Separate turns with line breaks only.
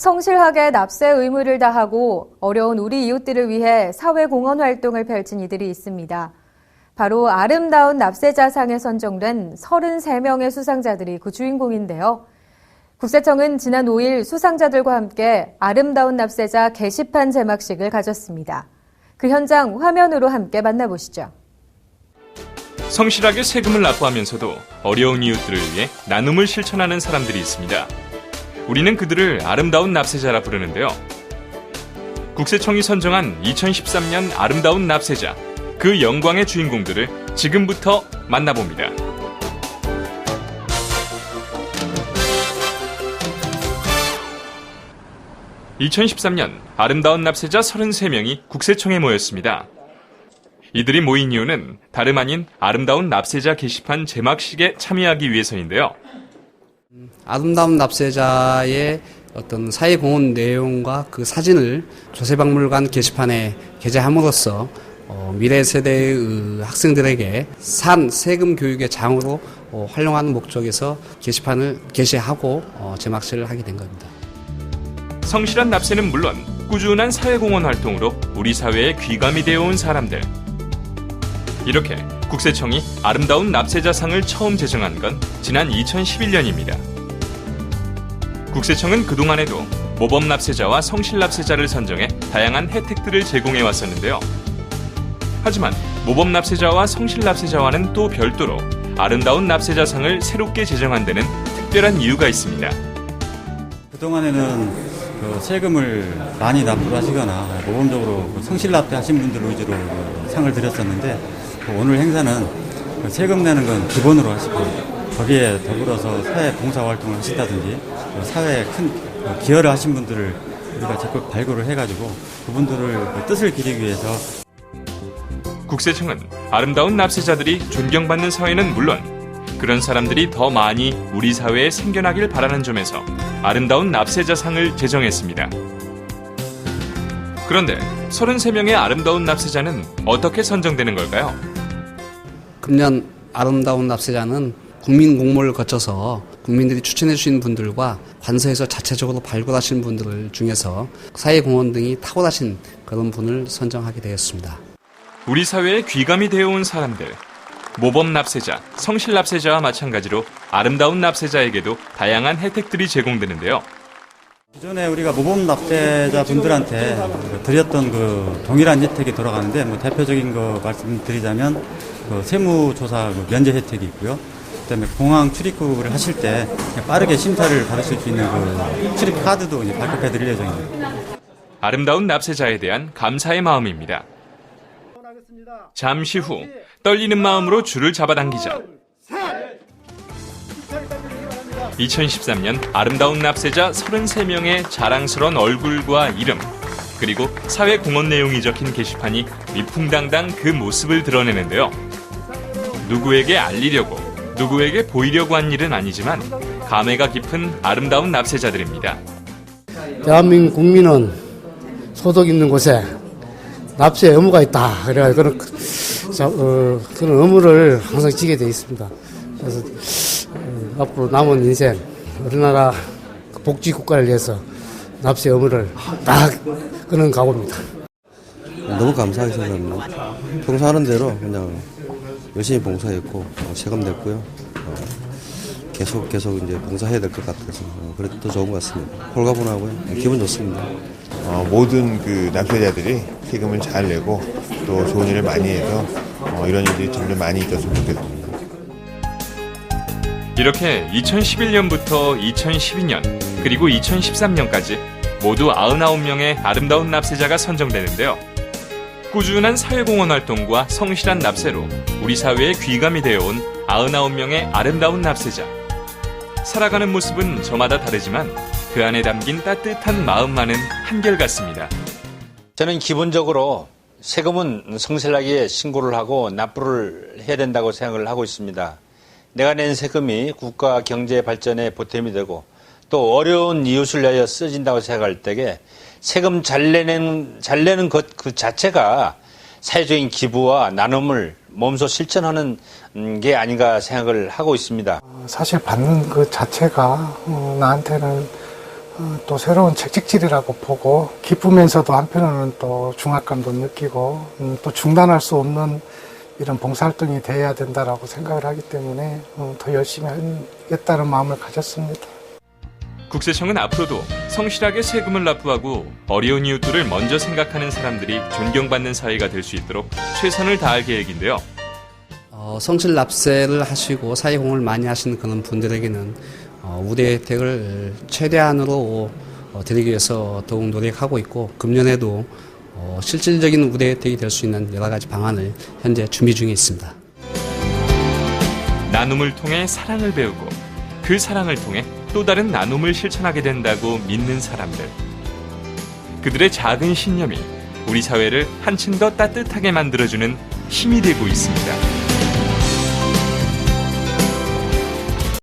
성실하게 납세 의무를 다하고 어려운 우리 이웃들을 위해 사회공헌 활동을 펼친 이들이 있습니다. 바로 아름다운 납세자상에 선정된 33명의 수상자들이 그 주인공인데요. 국세청은 지난 5일 수상자들과 함께 아름다운 납세자 게시판 제막식을 가졌습니다. 그 현장 화면으로 함께 만나보시죠.
성실하게 세금을 납부하면서도 어려운 이웃들을 위해 나눔을 실천하는 사람들이 있습니다. 우리는 그들을 아름다운 납세자라 부르는데요. 국세청이 선정한 2013년 아름다운 납세자, 그 영광의 주인공들을 지금부터 만나봅니다. (2013년) 아름다운 납세자 (33명이) 국세청에 모였습니다. 이들이 모인 이유는 다름 아닌 아름다운 납세자 게시판 제막식에 참여하기 위해서인데요.
아름다운 납세자의 어떤 사회공헌 내용과 그 사진을 조세박물관 게시판에 게재함으로써 어, 미래 세대의 학생들에게 산 세금 교육의 장으로 어, 활용하는 목적에서 게시판을 게시하고 어, 제막식을 하게 된 겁니다.
성실한 납세는 물론 꾸준한 사회공헌 활동으로 우리 사회에 귀감이 되어온 사람들. 이렇게 국세청이 아름다운 납세자상을 처음 제정한 건 지난 2011년입니다. 국세청은 그동안에도 모범 납세자와 성실 납세자를 선정해 다양한 혜택들을 제공해 왔었는데요. 하지만 모범 납세자와 성실 납세자와는 또 별도로 아름다운 납세자상을 새롭게 제정한 데는 특별한 이유가 있습니다.
그동안에는 그 세금을 많이 납부를 하시거나 모범적으로 그 성실 납부하신 분들 위주로 그 상을 드렸었는데 그 오늘 행사는 그 세금 내는 건 기본으로 하시고 거기에 더불어서 사회 봉사 활동을 하신다든지 그 사회에 큰 기여를 하신 분들을 우리가 적극 발굴을 해가지고 그분들을 그 뜻을 기리기 위해서
국세청은 아름다운 납세자들이 존경받는 사회는 물론 그런 사람들이 더 많이 우리 사회에 생겨나길 바라는 점에서 아름다운 납세자상을 제정했습니다. 그런데 33명의 아름다운 납세자는 어떻게 선정되는 걸까요?
금년 아름다운 납세자는 국민 공모를 거쳐서 국민들이 추천해 주신 분들과 관서에서 자체적으로 발굴하신 분들 중에서 사회공헌 등이 탁월하신 그런 분을 선정하게 되었습니다.
우리 사회에 귀감이 되어온 사람들, 모범 납세자, 성실 납세자와 마찬가지로 아름다운 납세자에게도 다양한 혜택들이 제공되는데요.
기존에 우리가 모범 납세자 분들한테 드렸던 그 동일한 혜택이 돌아가는데 뭐 대표적인 거 말씀드리자면 그 세무조사 그 면제 혜택이 있고요. 그다음에 공항 출입국을 하실 때 빠르게 심사를 받으실 수 있는 그 출입 카드도 이제 발급해 드릴 예정입니다.
아름다운 납세자에 대한 감사의 마음입니다. 잠시 후 떨리는 마음으로 줄을 잡아당기자 2013년 아름다운 납세자 33명의 자랑스러운 얼굴과 이름 그리고 사회 공헌 내용이 적힌 게시판이 위풍당당 그 모습을 드러내는데요. 누구에게 알리려고 누구에게 보이려고 한 일은 아니지만 감회가 깊은 아름다운 납세자들입니다.
대한민국 국민은 소득 있는 곳에 납세 의무가 있다. 그래가 그런 자, 어, 그런 의무를 항상 지게 돼 있습니다. 그래서 어, 앞으로 남은 인생 우리나라 복지 국가를 위해서 납세 의무를 딱 그런 각오입니다.
너무 감사하게 생각합니다. 평소 하는 대로 그냥 열심히 봉사했고 어, 세금 냈고요. 어, 계속 계속 이제 봉사해야 될 것 같아서 어, 그래도 더 좋은 것 같습니다. 홀가분하고요. 기분 좋습니다.
어, 모든 그 납세자들이 세금을 잘 내고 또 좋은 일을 많이 해서 어, 이런 일들이 점점 많이 있었으면 좋겠습니다.
이렇게 2011년부터 2012년 그리고 2013년까지 모두 99명의 아름다운 납세자가 선정되는데요. 꾸준한 사회공헌 활동과 성실한 납세로 우리 사회에 귀감이 되어온 99명의 아름다운 납세자. 살아가는 모습은 저마다 다르지만 그 안에 담긴 따뜻한 마음만은 한결같습니다.
저는 기본적으로 세금은 성실하게 신고를 하고 납부를 해야 된다고 생각을 하고 있습니다. 내가 낸 세금이 국가 경제 발전에 보탬이 되고 또 어려운 이웃을 위하여 쓰진다고 생각할 때에 세금 잘 내는 잘 내는 것 그 자체가 사회적인 기부와 나눔을 몸소 실천하는 게 아닌가 생각을 하고 있습니다.
사실 받는 그 자체가 어, 나한테는 어, 또 새로운 책찍질이라고 보고 기쁘면서도 한편으로는 또 중압감도 느끼고 음, 또 중단할 수 없는 이런 봉사활동이 돼야 된다라고 생각을 하기 때문에 어, 더 열심히 하겠다는 마음을 가졌습니다.
국세청은 앞으로도 성실하게 세금을 납부하고 어려운 이웃들을 먼저 생각하는 사람들이 존경받는 사회가 될 수 있도록 최선을 다할 계획인데요.
어, 성실 납세를 하시고 사회 공헌을 많이 하시는 그런 분들에게는 어, 우대 혜택을 최대한으로 어, 드리기 위해서 더욱 노력하고 있고 금년에도 어, 실질적인 우대 혜택이 될 수 있는 여러 가지 방안을 현재 준비 중에 있습니다.
나눔을 통해 사랑을 배우고 그 사랑을 통해 또 다른 나눔을 실천하게 된다고 믿는 사람들. 그들의 작은 신념이 우리 사회를 한층 더 따뜻하게 만들어주는 힘이 되고 있습니다.